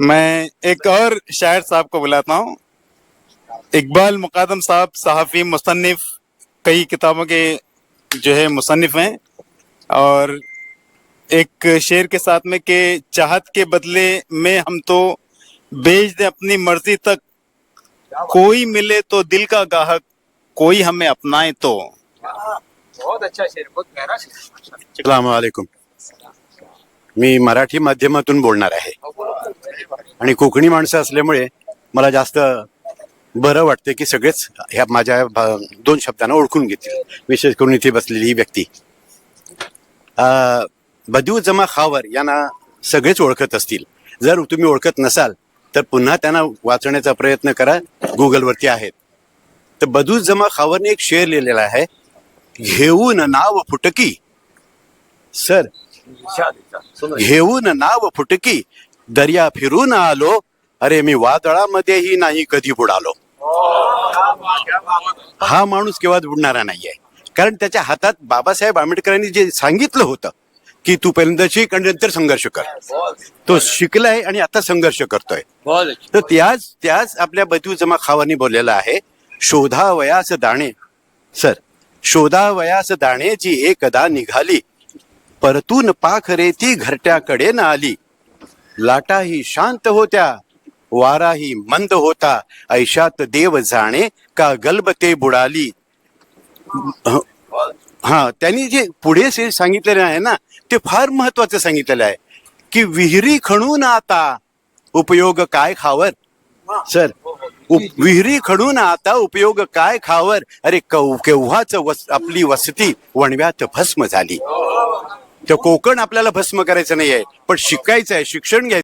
मैं एक और शायर साहब को बुलाता हूँ। इकबाल मुकादम साहब सहाफ़ी मुसनफ़ कई किताबों के जो है मुसन्फ़ हैं और एक शेर के साथ में कि चाहत के बदले में हम तो बेच दें अपनी मर्ज़ी तक। कोई मिले तो दिल का गाहक कोई हमें अपनाए तो। बहुत अच्छा शेर बहुत गहरा शेर। मी मराठी माध्यमातून बोलणार आहे। आणि कोकणी माणसं असल्यामुळे मला जास्त बरं वाटते की सगळेच ह्या माझ्या दोन शब्दांना ओळखून घेतील. विशेष करून इथे बसलेली ही व्यक्ती. अं, बदिऊ जमा खावर यांना सगळेच ओळखत असतील. जर तुम्ही ओळखत नसाल तर पुन्हा त्यांना वाचण्याचा प्रयत्न करा. गुगलवरती आहेत. तर बदू जमा खावरने एक शेर लिहिलेला आहे. घेऊन नाव फुटकी. सर घेऊन नाव फुटकी. दर्या फिरून आलो. अरे मी वादळामध्येही नाही कधी बुडालो. हा माणूस केव्हा बुडणारा नाहीये. कारण त्याच्या हातात बाबासाहेब आंबेडकरांनी जे सांगितलं होतं की तू पहिल्यांदा शिक आणि नंतर संघर्ष कर. तो शिकलाय आणि आता संघर्ष करतोय. तर त्याच त्याच आपल्या बदू जमा खावानी बोललेला आहे शोधा वयास दाणे. सर शोधा वयास दाणे जी एकदा निघाली परतून पाखरे ती घरट्याकडे न आली लाटाही शांत होत्या वाराही मंद होता. ऐशात देव जाणे का गलबते बुडाली? हा त्यांनी जे पुढे से सांगितलेलं आहे ना ते फार महत्वाचं सांगितलेलं आहे की विहिरी खणून आता उपयोग काय खावर? सर विहिरी खणून आता उपयोग काय खावर? अरे कव केव्हाच वस आपली वसती वणव्यात भस्म झाली. तर कोकण आपल्याला भस्म करायचं नाही आहे पण शिकायचं आहे शिक्षण घ्यायचं